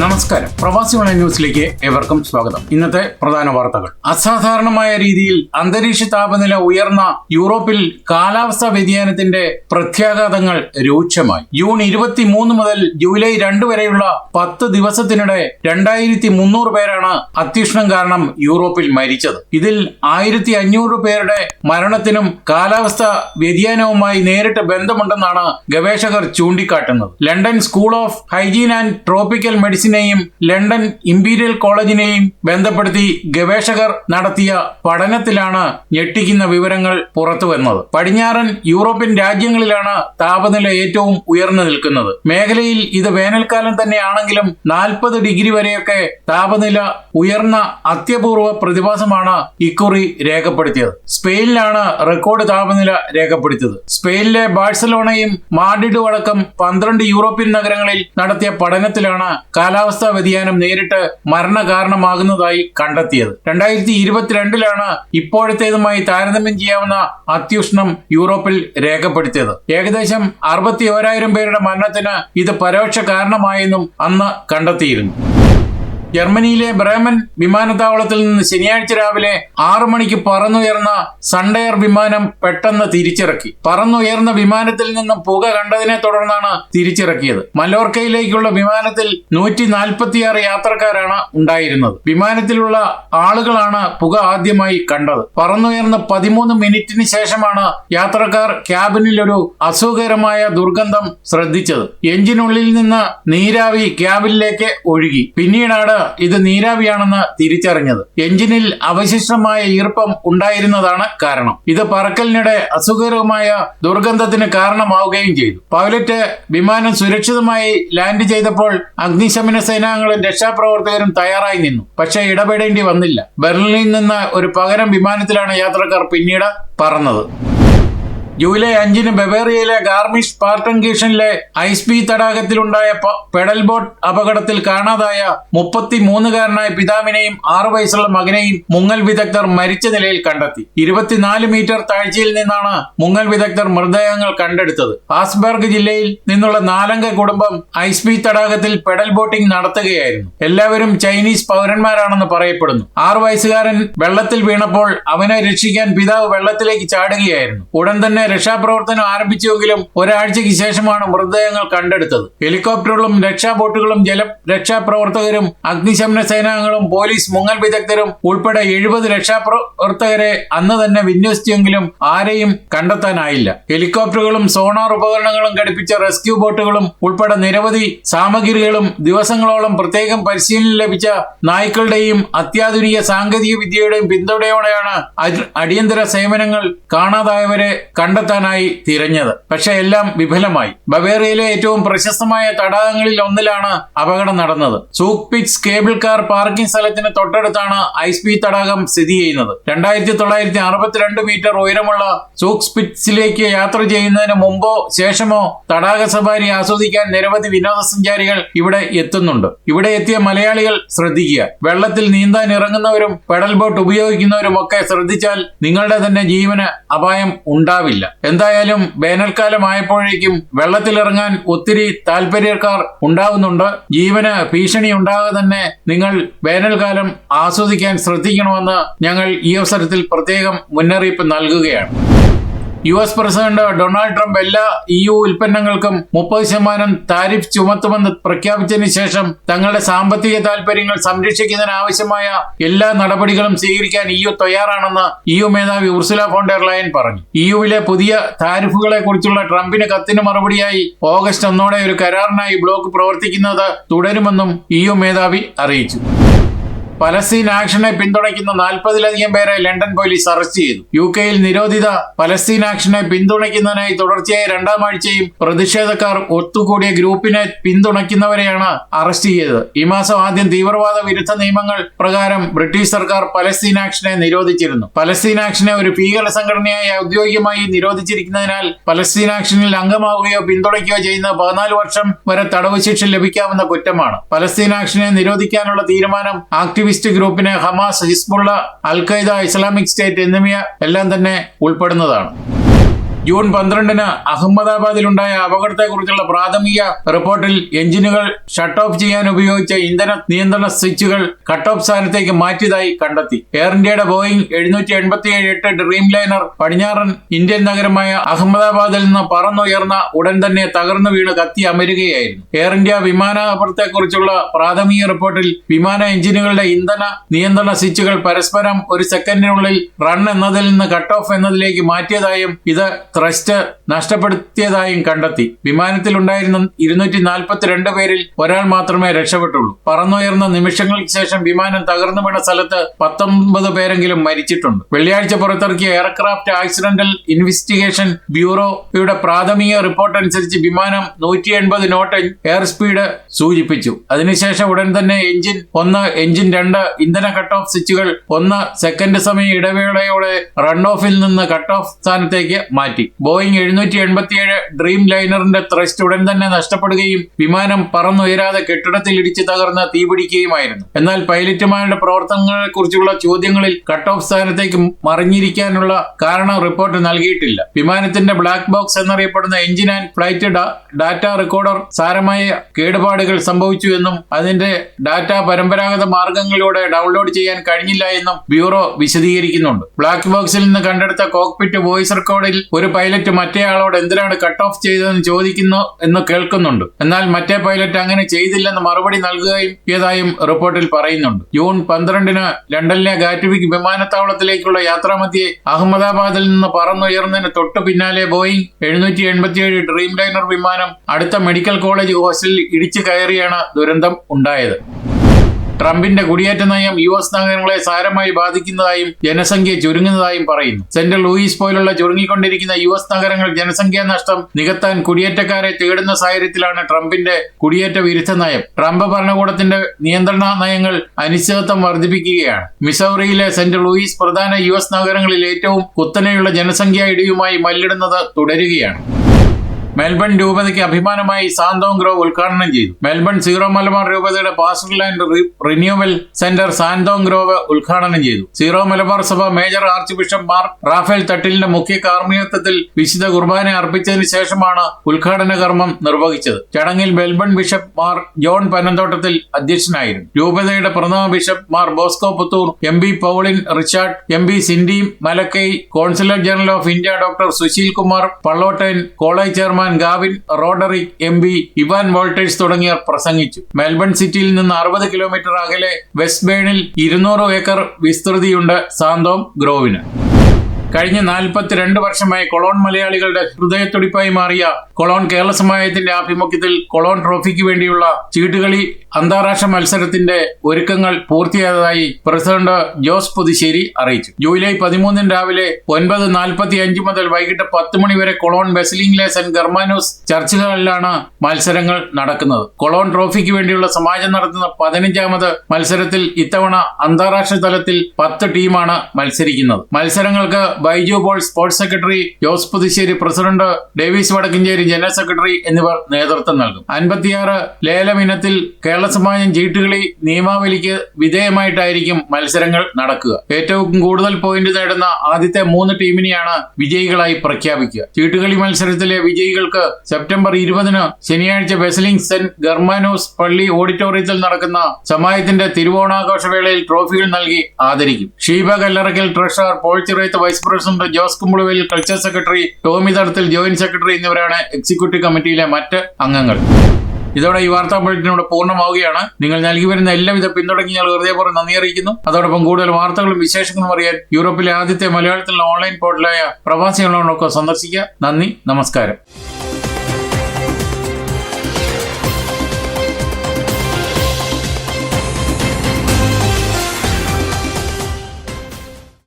¿no? നമസ്കാരം. പ്രവാസി ഓൺലൈൻ ന്യൂസിലേക്ക് ഏവർക്കും സ്വാഗതം. ഇന്നത്തെ പ്രധാന വാർത്തകൾ. അസാധാരണമായ രീതിയിൽ അന്തരീക്ഷ താപനില ഉയർന്ന യൂറോപ്പിൽ കാലാവസ്ഥാ വ്യതിയാനത്തിന്റെ പ്രത്യാഘാതങ്ങൾ രൂക്ഷമായി. ജൂൺ ഇരുപത്തിമൂന്ന് മുതൽ ജൂലൈ രണ്ട് വരെയുള്ള പത്ത് ദിവസത്തിനിടെ രണ്ടായിരത്തി മുന്നൂറ് പേരാണ് അത്യുഷ്ണം കാരണം യൂറോപ്പിൽ മരിച്ചത്. ഇതിൽ ആയിരത്തി അഞ്ഞൂറ് പേരുടെ മരണത്തിനും കാലാവസ്ഥാ വ്യതിയാനവുമായി നേരിട്ട് ബന്ധമുണ്ടെന്നാണ് ഗവേഷകർ ചൂണ്ടിക്കാട്ടുന്നത്. London School of Hygiene and Tropical മെഡിസിനെയും London imperial കോളേജിനെയും ബന്ധപ്പെടുത്തി ഗവേഷകർ നടത്തിയ പഠനത്തിലാണ് ഞെട്ടിക്കുന്ന വിവരങ്ങൾ പുറത്തുവന്നത് പടിഞ്ഞാറൻ യൂറോപ്യൻ രാജ്യങ്ങളിലാണ് താപനില ഏറ്റവും ഉയർന്നു നിൽക്കുന്നത്. മേഖലയിൽ ഇത് വേനൽക്കാലം തന്നെയാണെങ്കിലും നാൽപ്പത് ഡിഗ്രി വരെയൊക്കെ താപനില ഉയർന്ന അത്യപൂർവ പ്രതിഭാസമാണ് ഇക്കുറി രേഖപ്പെടുത്തിയത്. സ്പെയിനിലാണ് റെക്കോർഡ് താപനില രേഖപ്പെടുത്തിയത്. സ്പെയിനിലെ ബാഴ്സലോണയും മാഡ്രിഡും അടക്കം പന്ത്രണ്ട് യൂറോപ്യൻ നഗരങ്ങളിൽ നടത്തിയ പഠനത്തിലാണ് കാലാവസ്ഥാ വ്യതിയാനം നേരിട്ട് മരണകാരണമാകുന്നതായി കണ്ടെത്തിയത്. രണ്ടായിരത്തി ഇരുപത്തിരണ്ടിലാണ് ഇപ്പോഴത്തേതുമായി താരതമ്യം ചെയ്യാവുന്ന അത്യുഷ്ണം യൂറോപ്പിൽ രേഖപ്പെടുത്തിയത്. ഏകദേശം അറുപത്തി ഓരായിരം പേരുടെ മരണത്തിന് ഇത് പരോക്ഷ കാരണമായെന്നും അന്ന് കണ്ടെത്തിയിരുന്നു. ജർമ്മനിയിലെ ബ്രേമൻ വിമാനത്താവളത്തിൽ നിന്ന് ശനിയാഴ്ച രാവിലെ ആറു മണിക്ക് പറന്നുയർന്ന സൺഡെയർ വിമാനം പെട്ടെന്ന് തിരിച്ചിറക്കി. പറന്നുയർന്ന വിമാനത്തിൽ നിന്നും പുക കണ്ടതിനെ തുടർന്നാണ് തിരിച്ചിറക്കിയത്. മലോർക്കയിലേക്കുള്ള വിമാനത്തിൽ നൂറ്റി നാൽപ്പത്തിയാറ് യാത്രക്കാരാണ് ഉണ്ടായിരുന്നത്. വിമാനത്തിലുള്ള ആളുകളാണ് പുക ആദ്യമായി കണ്ടത്. പറന്നുയർന്ന പതിമൂന്ന് മിനിറ്റിന് ശേഷമാണ് യാത്രക്കാർ ക്യാബിനിൽ ഒരു അസുഖകരമായ ദുർഗന്ധം ശ്രദ്ധിച്ചത്. എഞ്ചിനുള്ളിൽ നിന്ന് നീരാവി ക്യാബിനിലേക്ക് ഒഴുകി. പിന്നീടാണ് ഇത് നീരാവിയാണെന്ന് തിരിച്ചറിഞ്ഞത്. എഞ്ചിനിൽ അവശിഷ്ടമായ ഈർപ്പം ഉണ്ടായിരുന്നതാണ് കാരണം. ഇത് പറക്കലിനിടെ അസുഖകരമായ ദുർഗന്ധത്തിന് കാരണമാവുകയും ചെയ്തു. പൈലറ്റ് വിമാനം സുരക്ഷിതമായി ലാൻഡ് ചെയ്തപ്പോൾ അഗ്നിശമന സേനാംഗങ്ങളും രക്ഷാപ്രവർത്തകരും തയ്യാറായി നിന്നു. പക്ഷേ ഇടപെടേണ്ടി വന്നില്ല. ബെർലിനിൽ നിന്ന് ഒരു പകരം വിമാനത്തിലാണ് യാത്രക്കാർ പിന്നീട് പറന്നത്. ജൂലൈ അഞ്ചിന് ബവേറിയയിലെ ഗാർമിഷ് പാർട്ടൻകീഷനിലെ ഐസ്ബി തടാകത്തിലുണ്ടായ പെഡൽ ബോട്ട് അപകടത്തിൽ കാണാതായ മുപ്പത്തി മൂന്നുകാരനായ പിതാവിനെയും ആറു വയസ്സുള്ള മകനെയും മുങ്ങൽ വിദഗ്ധർ മരിച്ച നിലയിൽ കണ്ടെത്തി. ഇരുപത്തിനാല് മീറ്റർ താഴ്ചയിൽ നിന്നാണ് മുങ്ങൽ വിദഗ്ധർ മൃതദേഹങ്ങൾ കണ്ടെടുത്തത്. ആസ്ബർഗ് ജില്ലയിൽ നിന്നുള്ള നാലംഗ കുടുംബം ഐസ്ബി തടാകത്തിൽ പെഡൽ ബോട്ടിംഗ് നടത്തുകയായിരുന്നു. എല്ലാവരും ചൈനീസ് പൗരന്മാരാണെന്ന് പറയപ്പെടുന്നു. ആറു വയസ്സുകാരൻ വെള്ളത്തിൽ വീണപ്പോൾ അവനെ രക്ഷിക്കാൻ പിതാവ് വെള്ളത്തിലേക്ക് ചാടുകയായിരുന്നു. ഉടൻ തന്നെ രക്ഷാപ്രവർത്തനം ആരംഭിച്ചുവെങ്കിലും ഒരാഴ്ചയ്ക്ക് ശേഷമാണ് മൃതദേഹങ്ങൾ കണ്ടെടുത്തത്. ഹെലികോപ്റ്ററുകളും രക്ഷാബോട്ടുകളും ജല രക്ഷാപ്രവർത്തകരും അഗ്നിശമന സേനാംഗങ്ങളും പോലീസ് മുങ്ങൽ വിദഗ്ധരും ഉൾപ്പെടെ എഴുപത് രക്ഷാപ്രവർത്തകരെ അന്ന് തന്നെ വിന്യസിച്ചെങ്കിലും ആരെയും കണ്ടെത്താനായില്ല. ഹെലികോപ്റ്ററുകളും സോണാർ ഉപകരണങ്ങളും ഘടിപ്പിച്ച റെസ്ക്യൂ ബോട്ടുകളും ഉൾപ്പെടെ നിരവധി സാമഗ്രികളും ദിവസങ്ങളോളം പ്രത്യേകം പരിശീലനം ലഭിച്ച നായ്ക്കളുടെയും അത്യാധുനിക സാങ്കേതിക വിദ്യയുടെയും പിന്തുണയോടെയാണ് അടി- അടിയന്തര സേവനങ്ങൾ കാണാതായവരെ കണ്ടെത്താനായി തിരഞ്ഞത്. പക്ഷെ എല്ലാം വിഫലമായി. ബവേറിയയിലെ ഏറ്റവും പ്രശസ്തമായ തടാകങ്ങളിൽ ഒന്നിലാണ് അപകടം നടന്നത്. Zugspitze cable car parking സ്ഥലത്തിന് തൊട്ടടുത്താണ് ഐസ്ബി തടാകം സ്ഥിതി ചെയ്യുന്നത്. രണ്ടായിരത്തി തൊള്ളായിരത്തി അറുപത്തിരണ്ട് മീറ്റർ ഉയരമുള്ള സൂക് സ്പിറ്റ്സിലേക്ക് യാത്ര ചെയ്യുന്നതിന് മുമ്പോ ശേഷമോ തടാക സഫാരി ആസ്വദിക്കാൻ നിരവധി വിനോദസഞ്ചാരികൾ ഇവിടെ എത്തുന്നുണ്ട്. ഇവിടെ എത്തിയ മലയാളികൾ ശ്രദ്ധിക്കുക. വെള്ളത്തിൽ നീന്താൻ ഇറങ്ങുന്നവരും പെഡൽ ബോട്ട് ഉപയോഗിക്കുന്നവരും ഒക്കെ ശ്രദ്ധിച്ചാൽ നിങ്ങളുടെ തന്നെ ജീവന് അപായം ഉണ്ടാവില്ല. എന്തായാലും വേനൽക്കാലമായപ്പോഴേക്കും വെള്ളത്തിലിറങ്ങാൻ ഒത്തിരി താല്പര്യക്കാർ ഉണ്ടാവുന്നുണ്ട്. ജീവന് ഭീഷണി ഉണ്ടാകാതെ തന്നെ നിങ്ങൾ വേനൽക്കാലം ആസ്വദിക്കാൻ ശ്രദ്ധിക്കണമെന്ന് ഞങ്ങൾ ഈ അവസരത്തിൽ പ്രത്യേകം മുന്നറിയിപ്പ് നൽകുകയാണ്. U S president Donald Trump എല്ലാ ഇ യു ഉൽപ്പന്നങ്ങൾക്കും മുപ്പത് ശതമാനം താരിഫ് ചുമത്തുമെന്ന് പ്രഖ്യാപിച്ചതിന് ശേഷം തങ്ങളുടെ സാമ്പത്തിക താൽപര്യങ്ങൾ സംരക്ഷിക്കുന്നതിനാവശ്യമായ എല്ലാ നടപടികളും സ്വീകരിക്കാൻ ഇ യു തയ്യാറാണെന്ന് ഇ യു മേധാവി ഉർസുല ഫോണ്ടർ പറഞ്ഞു. ഇ യുവിലെ പുതിയ താരിഫുകളെ കുറിച്ചുള്ള ട്രംപിന് കത്തിന് മറുപടിയായി ഓഗസ്റ്റ് ഒന്നോടെ ഒരു കരാറിനായി ബ്ലോക്ക് പ്രവർത്തിക്കുന്നത് തുടരുമെന്നും ഇ യു മേധാവി അറിയിച്ചു. പലസ്തീൻ ആക്ഷനെ പിന്തുണയ്ക്കുന്ന നാൽപ്പതിലധികം പേരെ ലണ്ടൻ പോലീസ് അറസ്റ്റ് ചെയ്തു. യു കെയിൽ നിരോധിത പലസ്തീൻ ആക്ഷനെ പിന്തുണയ്ക്കുന്നതിനായി തുടർച്ചയായി രണ്ടാം ആഴ്ചയും പ്രതിഷേധക്കാർ ഒത്തുകൂടിയ ഗ്രൂപ്പിനെ പിന്തുണയ്ക്കുന്നവരെയാണ് അറസ്റ്റ് ചെയ്തത്. ഈ മാസം ആദ്യം തീവ്രവാദ വിരുദ്ധ നിയമങ്ങൾ പ്രകാരം ബ്രിട്ടീഷ് സർക്കാർ പലസ്തീൻ ആക്ഷനെ നിരോധിച്ചിരുന്നു. പലസ്തീൻ ആക്ഷനെ ഒരു ഭീകര സംഘടനയായി ഔദ്യോഗികമായി നിരോധിച്ചിരിക്കുന്നതിനാൽ പലസ്തീൻ ആക്ഷനിൽ അംഗമാവുകയോ പിന്തുണയ്ക്കുകയോ ചെയ്യുന്ന പതിനാല് വർഷം വരെ തടവ് ശിക്ഷ ലഭിക്കാവുന്ന കുറ്റമാണ്. പലസ്തീൻ ആക്ഷനെ നിരോധിക്കാനുള്ള തീരുമാനം ആക്ടിവിസ്റ്റ് ഗ്രൂപ്പിന് Hamas Hezbollah al Qaeda Islamic State എന്നിവ എല്ലാം തന്നെ ഉൾപ്പെടുന്നതാണ്. ജൂൺ പന്ത്രണ്ടിന് അഹമ്മദാബാദിലുണ്ടായ അപകടത്തെക്കുറിച്ചുള്ള പ്രാഥമിക റിപ്പോർട്ടിൽ എഞ്ചിനുകൾ ഷട്ട് ഓഫ് ചെയ്യാൻ ഉപയോഗിച്ച ഇന്ധന നിയന്ത്രണ സ്വിച്ചുകൾ കട്ട് ഓഫ് സ്ഥാനത്തേക്ക് മാറ്റിയതായി കണ്ടെത്തി. എയർ ഇന്ത്യയുടെ ബോയിങ് എഴുന്നൂറ്റി എൺപത്തിയേഴ് എട്ട് ഡ്രീം ലൈനർ പടിഞ്ഞാറൻ ഇന്ത്യൻ നഗരമായ അഹമ്മദാബാദിൽ നിന്ന് പറന്നുയർന്ന ഉടൻ തന്നെ തകർന്നു വീണ് കത്തി അമരുകയായിരുന്നു. എയർ ഇന്ത്യ വിമാനാപകടത്തെക്കുറിച്ചുള്ള പ്രാഥമിക റിപ്പോർട്ടിൽ വിമാന എഞ്ചിനുകളുടെ ഇന്ധന നിയന്ത്രണ സ്വിച്ചുകൾ പരസ്പരം ഒരു സെക്കൻഡിനുള്ളിൽ റൺ എന്നതിൽ നിന്ന് കട്ട് ഓഫ് എന്നതിലേക്ക് മാറ്റിയതായും ഇത് ത്രസ്റ്റ് നഷ്ടപ്പെടുത്തിയതായും കണ്ടെത്തി. വിമാനത്തിലുണ്ടായിരുന്ന ഇരുന്നൂറ്റി നാൽപ്പത്തിരണ്ട് പേരിൽ ഒരാൾ മാത്രമേ രക്ഷപ്പെട്ടുള്ളൂ. പറന്നുയർന്ന നിമിഷങ്ങൾക്ക് ശേഷം വിമാനം തകർന്നു വീണ സ്ഥലത്ത് പത്തൊമ്പത് പേരെങ്കിലും മരിച്ചിട്ടുണ്ട്. വെള്ളിയാഴ്ച പുറത്തിറക്കിയ എയർക്രാഫ്റ്റ് ആക്സിഡന്റൽ ഇൻവെസ്റ്റിഗേഷൻ ബ്യൂറോയുടെ പ്രാഥമിക റിപ്പോർട്ട് അനുസരിച്ച് വിമാനം നൂറ്റി എൺപത് നോട്ട് എയർ സ്പീഡ് സൂചിപ്പിച്ചു. അതിനുശേഷം ഉടൻ തന്നെ എഞ്ചിൻ ഒന്ന് എഞ്ചിൻ രണ്ട് ഇന്ധന കട്ട് ഓഫ് സ്വിച്ചുകൾ ഒന്ന് സെക്കൻഡ് സമയ ഇടവേളയോടെ റൺ ഓഫിൽ നിന്ന് കട്ട് ഓഫ് സ്ഥാനത്തേക്ക് മാറ്റി. ബോയിങ് എഴുന്നൂറ്റി എൺപത്തിയേഴ് ഡ്രീം ലൈനറിന്റെ ത്രസ്റ്റ് ഉടൻ തന്നെ നഷ്ടപ്പെടുകയും വിമാനം പറന്നുയരാതെ കെട്ടിടത്തിൽ ഇടിച്ച് തകർന്ന് തീപിടിക്കുകയുമായിരുന്നു. എന്നാൽ പൈലറ്റുമാരുടെ പ്രവർത്തനങ്ങളെ കുറിച്ചുള്ള ചോദ്യങ്ങളിൽ കട്ട് ഓഫ് സ്ഥാനത്തേക്ക് മറിഞ്ഞിരിക്കാനുള്ള കാരണം റിപ്പോർട്ട് നൽകിയിട്ടില്ല. വിമാനത്തിന്റെ ബ്ലാക്ക് ബോക്സ് എന്നറിയപ്പെടുന്ന engine and flight data recorder സാരമായ കേടുപാടുകൾ സംഭവിച്ചു എന്നും അതിന്റെ ഡാറ്റ പരമ്പരാഗത മാർഗങ്ങളിലൂടെ ഡൗൺലോഡ് ചെയ്യാൻ കഴിഞ്ഞില്ല എന്നും ബ്യൂറോ വിശദീകരിക്കുന്നുണ്ട്. ബ്ലാക്ക് ബോക്സിൽ നിന്ന് കണ്ടെടുത്ത കോക്പിറ്റ് വോയിസ് റെക്കോർഡിൽ ഒരു പൈലറ്റ് മറ്റേയാളോട് എന്തിനാണ് കട്ട് ഓഫ് ചെയ്തതെന്ന് ചോദിക്കുന്നു എന്ന് കേൾക്കുന്നുണ്ട്. എന്നാൽ മറ്റേ പൈലറ്റ് അങ്ങനെ ചെയ്തില്ലെന്ന് മറുപടി നൽകുകയും ചെയ്തതായും റിപ്പോർട്ടിൽ പറയുന്നുണ്ട്. ജൂൺ പന്ത്രണ്ടിന് ലണ്ടനിലെ ഗാറ്റ്വിക് വിമാനത്താവളത്തിലേക്കുള്ള യാത്രാമധ്യേ അഹമ്മദാബാദിൽ നിന്ന് പറന്നുയർന്നതിന് തൊട്ടു പിന്നാലെ ബോയിങ് എഴുന്നൂറ്റി എൺപത്തിയേഴ് ഡ്രീം ലൈനർ വിമാനം അടുത്ത മെഡിക്കൽ കോളേജ് ഹോസ്റ്റലിൽ ഇടിച്ചു കയറിയാണ് ദുരന്തം ഉണ്ടായത്. ട്രംപിന്റെ കുടിയേറ്റ നയം യു എസ് നഗരങ്ങളെ സാരമായി ബാധിക്കുന്നതായും ജനസംഖ്യ ചുരുങ്ങുന്നതായും പറയുന്നു. സെന്റ് ലൂയിസ് പോലുള്ള ചുരുങ്ങിക്കൊണ്ടിരിക്കുന്ന യു എസ് നഗരങ്ങൾ ജനസംഖ്യാ നഷ്ടം നികത്താൻ കുടിയേറ്റക്കാരെ തേടുന്ന സാഹചര്യത്തിലാണ് ട്രംപിന്റെ കുടിയേറ്റ വിരുദ്ധ നയം. ട്രംപ് ഭരണകൂടത്തിന്റെ നിയന്ത്രണ നയങ്ങൾ അനിശ്ചിതത്വം വർദ്ധിപ്പിക്കുകയാണ്. മിസൗറിയിലെ സെന്റ് ലൂയിസ് പ്രധാന യു എസ് നഗരങ്ങളിൽ ഏറ്റവും കുത്തനെയുള്ള ജനസംഖ്യാ ഇടിയുമായി മല്ലിടുന്നത് തുടരുകയാണ്. മെൽബൺ രൂപതയ്ക്ക് അഭിമാനമായി സാന്തോം ഗ്രോവ് ഉദ്ഘാടനം ചെയ്തു. മെൽബൺ സീറോ മലബാർ രൂപതയുടെ pastoral and renewal centre Santhome Grove ഉദ്ഘാടനം ചെയ്തു. സീറോ മലബാർ സഭ major archbishop Mar Rafale തട്ടിലിന്റെ മുഖ്യ കാർമ്മികത്വത്തിൽ വിശുദ്ധ കുർബാന അർപ്പിച്ചതിന് ശേഷമാണ് ഉദ്ഘാടന കർമ്മം നിർവഹിച്ചത്. ചടങ്ങിൽ Melbourne bishop Mar John Panamthottathil അധ്യക്ഷനായിരുന്നു. രൂപതയുടെ പ്രഥമ bishop Mar Bosco Puthur M P Pauline Richard M P Cindy മലക്കൈ consular general of India doctor Sushil Kumar Pallottine college chairman Gavin റോഡറി M P Evan Walters തുടങ്ങിയവർ പ്രസംഗിച്ചു. മെൽബൺ സിറ്റിയിൽ നിന്ന് അറുപത് കിലോമീറ്റർ അകലെ west ബേണിൽ ഇരുന്നൂറ് ഏക്കർ വിസ്തൃതിയുണ്ട് സാന്തോം ഗ്രോവിന്. കഴിഞ്ഞ നാൽപ്പത്തിരണ്ട് വർഷമായി കൊളോൺ മലയാളികളുടെ ഹൃദയത്തുടിപ്പായി മാറിയ കൊളോൺ കേരള സമാജത്തിന്റെ ആഭിമുഖ്യത്തിൽ കൊളോൺ ട്രോഫിക്ക് വേണ്ടിയുള്ള ചീട്ടുകളി അന്താരാഷ്ട്ര മത്സരത്തിന്റെ ഒരുക്കങ്ങൾ പൂർത്തിയായതായി പ്രസിഡന്റ് ജോസ് പുതുശ്ശേരി അറിയിച്ചു. ജൂലൈ പതിമൂന്നിന് രാവിലെ ഒൻപത് നാൽപ്പത്തി അഞ്ച് മുതൽ വൈകിട്ട് പത്ത് മണി വരെ കൊളോൺ ബെസലിംഗ്ലെ സെന്റ് ഗർമാനോസ് ചർച്ചുകളിലാണ് മത്സരങ്ങൾ നടക്കുന്നത്. കൊളോൺ ട്രോഫിക്ക് വേണ്ടിയുള്ള സമാജം നടത്തുന്ന പതിനഞ്ചാമത് മത്സരത്തിൽ ഇത്തവണ അന്താരാഷ്ട്ര തലത്തിൽ പത്ത് ടീമാണ് മത്സരിക്കുന്നത്. മത്സരങ്ങൾക്ക് Baiju Paul sports secretary Jose Puthussery president Davis Vadakkencherry general secretary എന്നിവർ നേതൃത്വം നൽകും. അൻപത്തിയാറ് ലേലം ഇനത്തിൽ കേരള സമാജം ചീട്ടുകളി നിയമാവലിക്ക് വിധേയമായിട്ടായിരിക്കും മത്സരങ്ങൾ നടക്കുക. ഏറ്റവും കൂടുതൽ പോയിന്റ് നേടുന്ന ആദ്യത്തെ മൂന്ന് ടീമിനെയാണ് വിജയികളായി പ്രഖ്യാപിക്കുക. ചീട്ടുകളി മത്സരത്തിലെ വിജയികൾക്ക് സെപ്റ്റംബർ ഇരുപതിന് ശനിയാഴ്ച വെസലിംഗ് സെന്റ് ഗർമാനോസ് പള്ളി ഓഡിറ്റോറിയത്തിൽ നടക്കുന്ന സമാജത്തിന്റെ തിരുവോണാഘോഷവേളയിൽ ട്രോഫികൾ നൽകി ആദരിക്കും. Sheeba Kallarakkal treasurer Paul Chirayath vice president Jose Kumbaluvel culture secretary Tomy Thadathil joint secretary എന്നിവരാണ് എക്സിക്യൂട്ടീവ് കമ്മിറ്റിയിലെ മറ്റ് അംഗങ്ങൾ. ഇതോടെ ഈ വാർത്താ ബുള്ളറ്റിനോട് പൂർണമാവുകയാണ്. നിങ്ങൾ നൽകി വരുന്ന എല്ലാവിധ പിന്തുണയ്ക്ക് ഞങ്ങൾ ഹൃദയപൂർവം നന്ദി അറിയിക്കുന്നു. അതോടൊപ്പം കൂടുതൽ വാർത്തകളും വിശേഷങ്ങളും അറിയാൻ യൂറോപ്പിലെ ആദ്യത്തെ മലയാളത്തിലുള്ള ഓൺലൈൻ പോർട്ടലായ പ്രവാസികളോടൊക്കെ സന്ദർശിക്കുക. നന്ദി നമസ്കാരം.